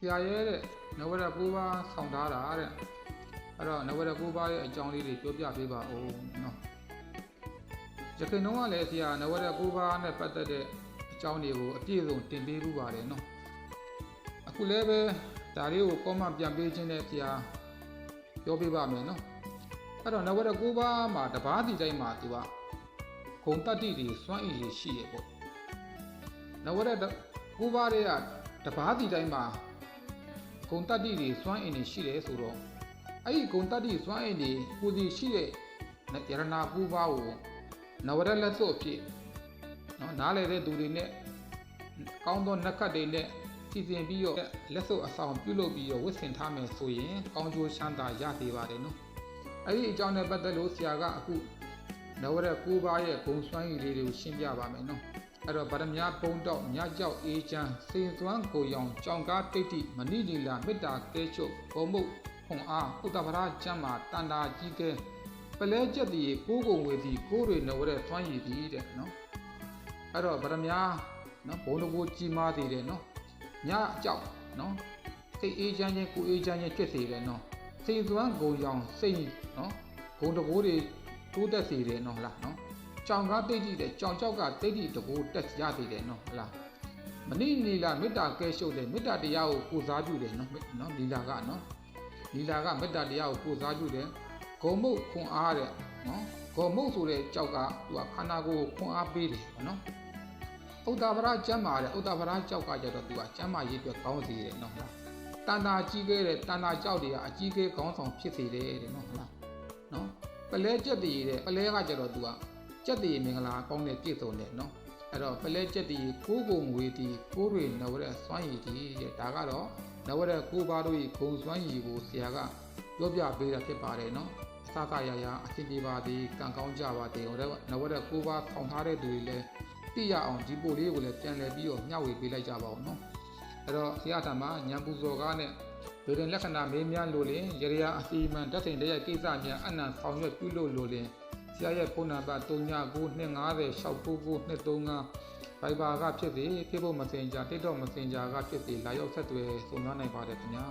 ဆရာရဲတဲ့နဝရ၉ပါးဆောင်ထားတာတဲ့အဲ့တော့နဝရ၉ပါးရဲ့အကြောင်းလေးတွေပြောပြပေးပါဦးနော်ရခိုင်တုန်းကလည်းဆရာနဝရ၉ပါးနဲ့ပတ်သက်တဲ့အကြောင်းတွေကိုအပြည့်အစုံတင်ပေးမှုပါတယ်နော်အခုလည်းပဲဒါလေးကိုကောမပြန်ပေးခြင်းနဲ့ဆရာပြောပြပါမယ်နော်အဲ့တော့နဝရ၉ပါးမှာတပားတီတိုင်းမှာသူကဂုံတတ္တိတွေစွန့်အည်တွေရှိရပေါ့နဝရ၉ပါးတွေကတပားတီတိုင်းမှာ ဂုံတတ္တိတွေစွမ်းအင်တွေရှိတယ်ဆိုတော့အဲ့ဒီဂုံတတ္တိစွမ်းအင်တွေကိုစီရှိတဲ့ယရနာကူပါကိုနဝရလက်စွပ်အဖြစ်နော်နားလေတဲ့သူတွေနဲ့ကောင်းသောနှက်ခတ်တွေနဲ့စီစဉ်ပြီးတော့လက်စွပ်အဆောင်ပြုလုပ်ပြီးတော့ဝတ်ဆင်ထားမယ်ဆိုရင်ကောင်းကျိုးချမ်းသာရသေးပါတယ်နော်အဲ့ဒီအကြောင်းနဲ့ပတ်သက်လို့ဆရာကအခုနဝရကူပါရဲ့ဂုံစွမ်းရည်လေးတွေကိုရှင်းပြပါမယ်နော် အဲ့တော့ဗရမ ्या ပုံတော့မြကြောက်အေးချမ်းစိန်သွမ်းကိုရောင်ကြောင်ကားတိတ်တိမဏိလီလာမေတ္တာကဲချုပ်ဘုံမုတ်ခွန်အားဥတ္တဗရာကျမ်းမာတန်တာကြီးကဲပလဲကျက်တည်ကိုးကုံဝေသည်ကိုးတွေနဝတဲ့သွမ်းရည်သည်တဲ့နော်အဲ့တော့ဗရမ ्या နော်ဘုံတကူကြီးမားသေးတယ်နော်ညကြောက်နော်စိတ်အေးချမ်းခြင်းကိုယ်အေးချမ်းခြင်းဖြစ်စေတယ်နော်စိန်သွမ်းကိုရောင်စိတ်နော်ဘုံတကူတွေတိုးတက်စေတယ်နော်ဟုတ်လားနော် ကြောင်ကားတိတ်တိတဲ့ကြောင်ကြောက်ကတိတ်တိတကိုတက်ရသေးတယ်နော်ဟုတ်လားမနိနီလာမေတ္တာကဲရှုပ်တယ်မေတ္တာတရားကိုကိုစားပြုတယ်နော်နော်လီလာကနော်လီလာကမေတ္တာတရားကိုကိုစားပြုတယ်ဂုံမုတ်ခွန်အားတဲ့နော်ဂုံမုတ်ဆိုတဲ့ကြောက်ကသူကခန္ဓာကိုယ်ကိုခွန်အားပေးတယ်နော်ဥဒ္ဒဗရကျမ်းမာတဲ့ဥဒ္ဒဗရကြောက်ကကြတော့သူကကျမ်းမာရေးအတွက်ကောင်းစေတယ်နော်ဟုတ်လားတန်တာကြီးခဲ့တဲ့တန်တာကြောက်တွေကအကြီးခဲ့ခေါင်းဆောင်ဖြစ်စေတယ်တဲ့နော်ဟုတ်လားနော်ပလဲကျက်တည်တဲ့ပလဲကကြတော့သူက ကြက်တည်မင်္ဂလာကောင်းတဲ့ပြည့်စုံတယ်နော်အဲ့တော့ပလဲကြက်တည်ကိုးကုံငွေတည်ကိုးတွေနဝရက်စွမ်းရည်တည်တဲ့ဒါကတော့နဝရက်ကိုးပါးတို့၏ဂုံစွမ်းရည်ကိုဆရာကပြောပြပေးတာဖြစ်ပါတယ်နော်အစကရရအဖြစ်ပြပါသည်ကံကောင်းကြပါသည်ဟိုတဲ့နဝရက်ကိုးပါးထောင်ထားတဲ့သူတွေလည်းသိရအောင်ဒီပို့လေးကိုလည်းပြန်လည်ပြီးတော့မျှဝေပေးလိုက်ကြပါဦးနော်အဲ့တော့ဆရာထံမှာညံပူဇော်ကားနဲ့ဒုရင်လက္ခဏာမေးမြန်းလို့လင်ရရအစီမံတက်စိန်တရဲ့ကိစ္စများအနံဆောင်ရွက်ပြုလို့လို့လင် ဆရာရဲ့ဖုန်းနံပါတ်3992506935ဘိုင်ဘာကဖြစ်စေ Facebook Messenger TikTok Messenger ကဖြစ်စေလာရောက်ဆက်သွယ်ဆုံနှွှမ်းနိုင်ပါတယ်ခင်ဗျာ